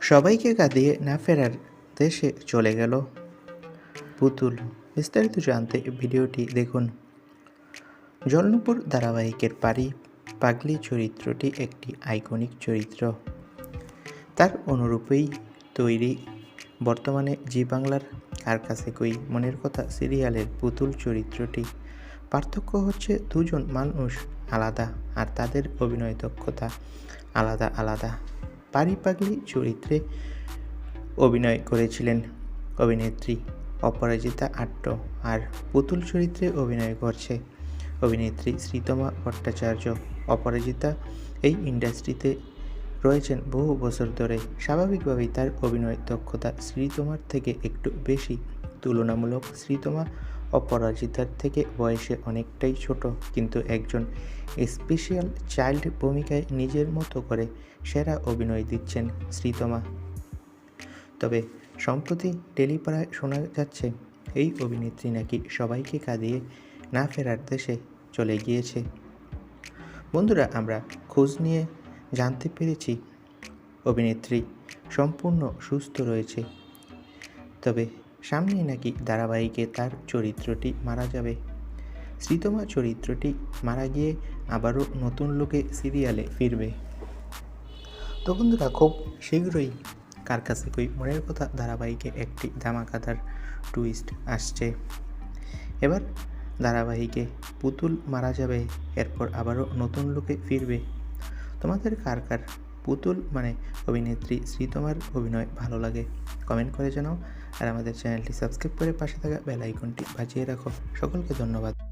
সবাইকে কাঁদিয়ে না ফেরার দেশে চলে গেল। পুতুল, বিস্তারিত জানতে ভিডিওটি দেখুন। জলনপুর ধারাবাহিকের পারি, পাগলি চরিত্রটি একটি আইকনিক চরিত্র। তার অনুরূপেই তৈরি বর্তমানে জি বাংলার আর কাছে কই মনের কথা সিরিয়ালের পুতুল চরিত্রটি। পার্থক্য হচ্ছে দুজন মানুষ আলাদা আর তাদের অভিনয় দক্ষতা আলাদা আলাদা। পারি পাগলি চরিত্রে অভিনয় করেছিলেন অভিনেত্রী অপরাজিতা আট্ট। আর পুতুল চরিত্রে অভিনয় করছে অভিনেত্রী শ্রীতমা ভট্টাচার্য। অপরাজিতা এই ইন্ডাস্ট্রিতে রয়েছেন বহু বছর ধরে। স্বাভাবিকভাবেই তার অভিনয় দক্ষতা শ্রীতমার থেকে একটু বেশি। তুলনামূলক শ্রীতমা অপরাজিতার থেকে বয়সে অনেকটাই ছোট, কিন্তু একজন স্পেশাল চাইল্ড ভূমিকায় নিজের মতো করে সেরা অভিনয় দিচ্ছেন শ্রীতমা। তবে সম্প্রতি টেলিপাড়ায় শোনা যাচ্ছে, এই অভিনেত্রী নাকি সবাইকে কাঁদিয়ে না ফেরার দেশে চলে গিয়েছে। বন্ধুরা, আমরা খোঁজ নিয়ে জানতে পেরেছি, অভিনেত্রী সম্পূর্ণ সুস্থ রয়েছে। তবে সামনেই নাকি ধারাবাহিকে তার চরিত্রটি মারা যাবে। শ্রীতমা চরিত্রটি মারা গিয়ে আবারও নতুন লোকে সিরিয়ালে ফিরবে। তো বন্ধুরা, খুব শীঘ্রই কার কাছে কই মনের কথা ধারাবাহিকে একটি ধামাকাদার টুইস্ট আসছে। এবার ধারাবাহিকে পুতুল মারা যাবে, এরপর আবারও নতুন লোকে ফিরবে। তোমাদের কার কার পুতুল মানে অভিনেত্রী শ্রীতমার অভিনয় ভালো লাগে। কমেন্ট করে জানাও। আর আমাদের চ্যানেলটি সাবস্ক্রাইব করে পাশে থাকা বেল আইকনটি বাজিয়ে রাখো। সকলকে ধন্যবাদ।